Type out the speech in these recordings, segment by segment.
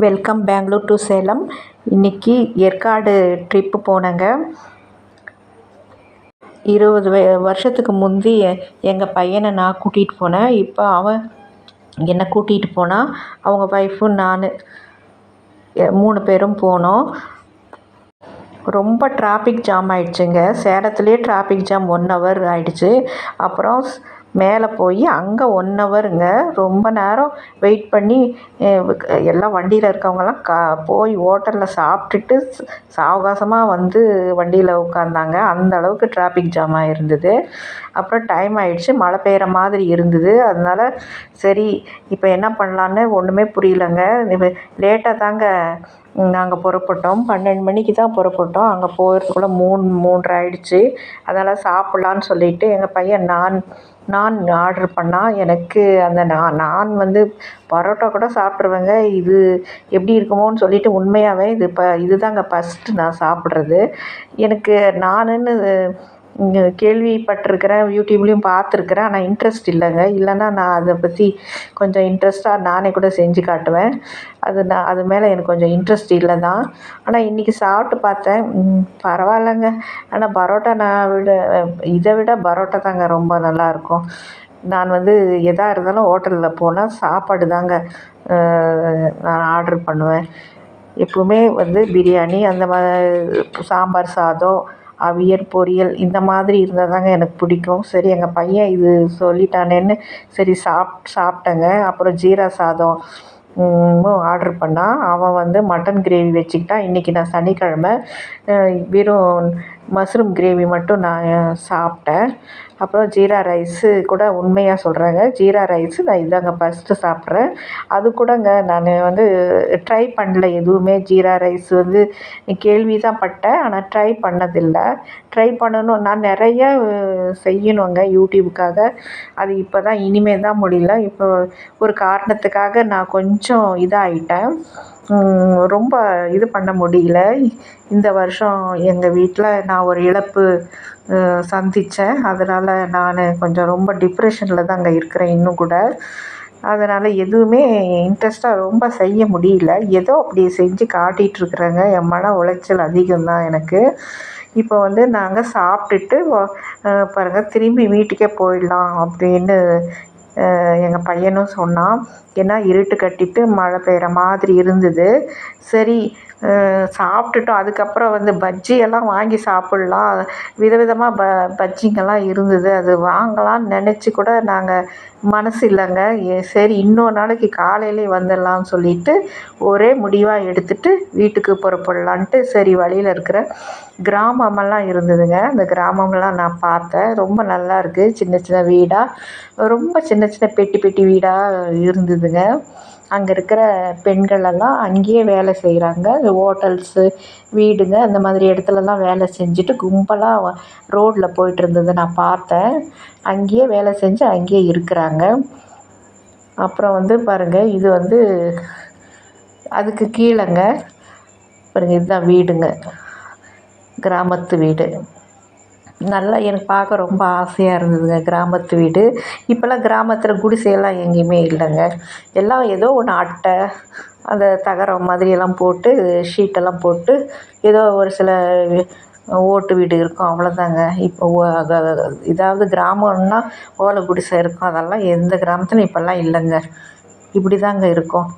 Welcome Bangalore to Salem. இன்றைக்கி Yercaud trip போனேங்க. இருபது வருஷத்துக்கு முந்தி எங்கள் பையனை நான் கூட்டிகிட்டு போனேன். இப்போ அவன் என்னை கூட்டிகிட்டு போனால் அவங்க ஒய்ஃபும் நான் மூணு பேரும் போனோம். ரொம்ப டிராஃபிக் ஜாம் ஆயிடுச்சுங்க. சேலத்துலேயே டிராஃபிக் ஜாம் ஒன் ஹவர் ஆயிடுச்சு. அப்புறம் மேலே போய் அங்கே ஒன் ஹவருங்க ரொம்ப நேரம் வெயிட் பண்ணி எல்லாம் வண்டியில் இருக்கவங்கலாம் கா போய் ஹோட்டலில் சாப்பிட்டுட்டு சாவகாசமாக வந்து வண்டியில் உட்காந்தாங்க அந்த அளவுக்கு டிராஃபிக் ஜாமாக இருந்தது அப்புறம் டைம் ஆகிடுச்சு மழை பெய்கிற மாதிரி இருந்தது. அதனால் சரி இப்போ என்ன பண்ணலான்னு ஒன்றுமே புரியலங்க. லேட்டாக தாங்க நாங்கள் புறப்பட்டோம். பன்னெண்டு மணிக்கு தான் புறப்பட்டோம். அங்கே போகிறதுக்குள்ள மூணு மூன்றரை ஆகிடுச்சி அதனால் சாப்பிட்லான்னு சொல்லிவிட்டு எங்கள் பையன் நான் நான் ஆர்ட்ரு பண்ணால் எனக்கு அந்த நான் நான் வந்து பரோட்டா கூட சாப்பிட்ருவேங்க இது எப்படி இருக்குமோன்னு சொல்லிட்டு உண்மையாகவே இது இப்போ இதுதாங்க ஃபஸ்ட்டு நான் சாப்பிட்றது. எனக்கு நானுன்னு கேள்விப்பட்டிருக்கிறேன் யூடியூப்லேயும் பார்த்துருக்குறேன் ஆனால் இன்ட்ரெஸ்ட் இல்லைங்க. இல்லைன்னா நான் அதை பற்றி கொஞ்சம் இன்ட்ரெஸ்ட்டாக நானே கூட செஞ்சு காட்டுவேன். அது நான் அது மேலே எனக்கு கொஞ்சம் இன்ட்ரெஸ்ட் இல்லை தான் ஆனால் இன்றைக்கி சாப்பிட்டு பார்த்தேன். பரவாயில்லைங்க. ஆனால் பரோட்டா நான் விட இதை விட பரோட்டா தாங்க ரொம்ப நல்லாயிருக்கும் நான் வந்து எதாக இருந்தாலும் ஹோட்டலில் போனால் சாப்பாடு தாங்க நான் ஆர்ட்ரு பண்ணுவேன். எப்போவுமே வந்து பிரியாணி அந்த மாதிரி சாம்பார் சாதம் அவியல் பொரியல் இந்த மாதிரி இருந்தால் தாங்க எனக்கு பிடிக்கும். சரி எங்கள் பையன் இது சொல்லிட்டானேன்னு சரி சாப் சாப்பிட்டேங்க. அப்புறம் ஜீரா சாதம் ஆர்ட்ரு பண்ணால் அவன் வந்து மட்டன் கிரேவி வச்சுக்கிட்டான். இன்றைக்கி நான் சனிக்கிழமை வெறும் மஷ்ரூம் கிரேவி மட்டும் நான் சாப்பிட்டேன். அப்புறம் ஜீரா ரைஸு கூட உண்மையாக சொல்கிறேங்க ஜீரா ரைஸு நான் இதாங்க ஃபஸ்ட்டு சாப்பிட்றேன். அது கூடங்க நான் வந்து ட்ரை பண்ணல எதுவுமே. ஜீரா ரைஸ் வந்து கேள்வி தான் பட்டேன் ஆனால் ட்ரை பண்ணதில்லை. ட்ரை பண்ணணும் நான் நிறைய செய்யணுங்க யூடியூபுக்காக அது இப்போ தான் இனிமேல் தான் முடியல. இப்போ ஒரு காரணத்துக்காக நான் கொஞ்சம் இதாகிட்டேன் ரொம்ப இது பண்ண முடியல. இந்த வருஷம் எங்கள் வீட்டில் நான் ஒரு இழப்பு சந்தித்தேன் அதனால் நான் கொஞ்சம் ரொம்ப டிப்ரெஷனில் தாங்க இருக்கிறேன் இன்னும் கூட. அதனால் எதுவுமே இன்ட்ரெஸ்ட்டாக ரொம்ப செய்ய முடியல. ஏதோ அப்படி செஞ்சு காட்டிகிட்ருக்குறேங்க என் மன உளைச்சல் அதிகம்தான் எனக்கு. இப்போ வந்து நாங்கள் சாப்பிட்டுட்டு பாருங்கள் திரும்பி வீட்டுக்கே போயிடலாம் அப்படின்னு எங்கள் பையனும் சொன்னான் ஏன்னா இருட்டு கட்டிட்டு மழை பெய்கிற மாதிரி இருந்தது. சரி சாப்பிட்டுட்டோம். அதுக்கப்புறம் வந்து பஜ்ஜியெல்லாம் வாங்கி சாப்பிட்லாம். விதவிதமாக ப பஜ்ஜிங்கெல்லாம் இருந்தது. அது வாங்கலாம்னு நினச்சி கூட நாங்கள் மனசு இல்லைங்க. சரி இன்னொரு நாளைக்கு காலையிலே வந்துடலான்னு சொல்லிட்டு ஒரே முடிவாக எடுத்துகிட்டு வீட்டுக்கு புறப்படலான்ட்டு சரி வழியில் இருக்கிற கிராமமெல்லாம் இருந்ததுங்க. அந்த கிராமமெல்லாம் நான் பார்த்தேன். ரொம்ப நல்லா இருக்குது சின்ன சின்ன வீடாக ரொம்ப சின்ன சின்ன பெட்டி பெட்டி வீடாக இருந்ததுங்க. அங்கே இருக்கிற பெண்களெல்லாம் அங்கேயே வேலை செய்கிறாங்க ஹோட்டல்ஸு வீடுங்க அந்த மாதிரி இடத்துலலாம் வேலை செஞ்சுட்டு கும்பலாக ரோட்டில் போயிட்டுருந்ததை நான் பார்த்தேன். அங்கேயே வேலை செஞ்சு அங்கேயே இருக்கிறாங்க. அப்புறம் வந்து பாருங்கள் இது வந்து அதுக்கு கீழேங்க. பாருங்கள் இதுதான் வீடுங்க. கிராமத்து வீடு. நல்லா எனக்கு பார்க்க ரொம்ப ஆசையாக இருந்ததுங்க. கிராமத்து வீடு. இப்போல்லாம் கிராமத்தில் குடிசையெல்லாம் எங்கேயுமே இல்லைங்க. எல்லாம் ஏதோ ஒன்று அட்டை அந்த தகரம் மாதிரியெல்லாம் போட்டு ஷீட்டெல்லாம் போட்டு ஏதோ ஒரு சில ஓட்டு வீடு இருக்கும். அவ்வளோதாங்க இப்போ இதாவது கிராமம்னா ஓலை குடிசை இருக்கும். அதெல்லாம் எந்த கிராமத்துலையும் இப்போல்லாம் இல்லைங்க. இப்படி தாங்க இருக்கும்.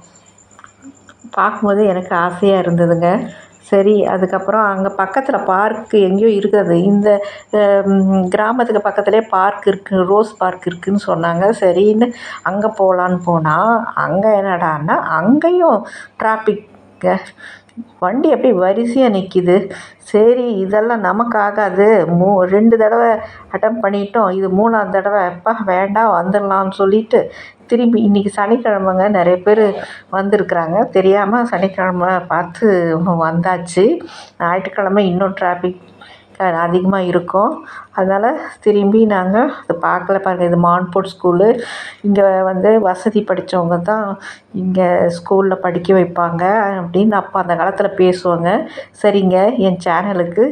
பார்க்கும்போது எனக்கு ஆசையாக இருந்ததுங்க. சரி அதுக்கப்புறம் அங்கே பக்கத்தில் பார்க்கு எங்கேயோ இருக்குது இந்த கிராமத்துக்கு பக்கத்துலேயே பார்க் இருக்குது ரோஸ் பார்க் இருக்குதுன்னு சொன்னாங்க. சரின்னு அங்கே போகலான்னு போனால் அங்கே என்னடான்னா அங்கேயும் டிராஃபிக் வண்டி அப்படியே வரிசையாக நிற்கிது சரி இதெல்லாம் நமக்கு ஆகாது மூ ரெண்டு தடவை அட்டம் பண்ணிட்டோம். இது மூணாவது தடவை. எப்பா வேண்டாம் வந்துடலான்னு சொல்லிட்டு திரும்பி இன்றைக்கி சனிக்கிழமைங்க நிறைய பேர் வந்திருக்குறாங்க. தெரியாமல் சனிக்கிழமை பார்த்து வந்தாச்சு. ஞாயிற்றுக்கிழமை இன்னும் டிராஃபிக் அதிகமாக இருக்கும். அதனால் திரும்பி நாங்கள் அதை பார்க்கல பாருங்கள் இது மான்போர்ட் ஸ்கூலு. இங்கே வந்து வசதி படித்தவங்க தான் இங்கே ஸ்கூலில் படிக்க வைப்பாங்க அப்படின்னு அப்போ அந்த காலத்தில் பேசுவாங்க. சரிங்க என் சேனலுக்கு